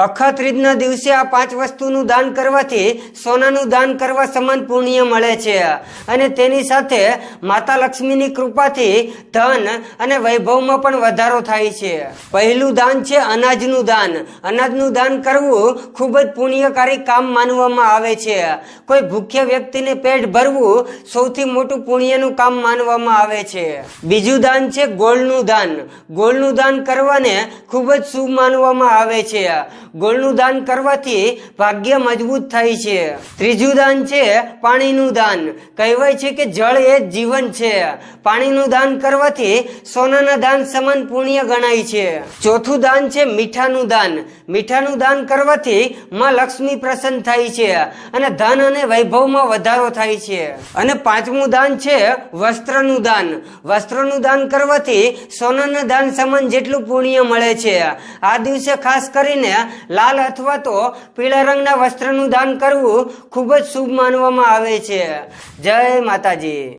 અખા ત્રીજના દિવસે આ પાંચ વસ્તુનું દાન કરવાથી સોનાનું દાન કરવા સમાન પુણ્ય મળે છે. અને તેની સાથે માતા લક્ષ્મીની કૃપાથી ધન અને વૈભવમાં પણ વધારો થાય છે. પહેલું દાન છે અનાજનું દાન. અનાજનું દાન કરવું ખૂબ જ પુણ્યકારી કામ માનવામાં આવે છે. કોઈ ભૂખ્ય વ્યક્તિને પેટ ભરવું સૌથી મોટું પુણ્યનું કામ માનવામાં આવે છે. બીજું દાન છે ગોળનું દાન. ગોળનું દાન કરવાને ખૂબ જ શુભ માનવામાં આવે છે. ગોળનું દાન કરવાથી ભાગ્ય મજબૂત થાય છે. ત્રીજું દાન છે પાણીનું દાન. કહેવાય છે કે જળ એ જીવન છે. પાણીનું દાન કરવાથી સોનાના દાન સમાન પુણ્ય ગણાય છે. ચોથું દાન છે મીઠાનું દાન. મીઠાનું દાન કરવાથી માં લક્ષ્મી પ્રસન્ન થાય છે અને ધન અને વૈભવમાં વધારો થાય છે. અને પાંચમું દાન છે વસ્ત્રનું દાન. વસ્ત્રનું દાન કરવાથી સોનાના દાન સમાન જેટલું પુણ્ય મળે છે. આ દિવસે ખાસ કરીને લાલ અથવા તો પીળા રંગના વસ્ત્રનું દાન કરવું ખૂબ જ શુભ માનવામાં આવે છે. જય માતાજી.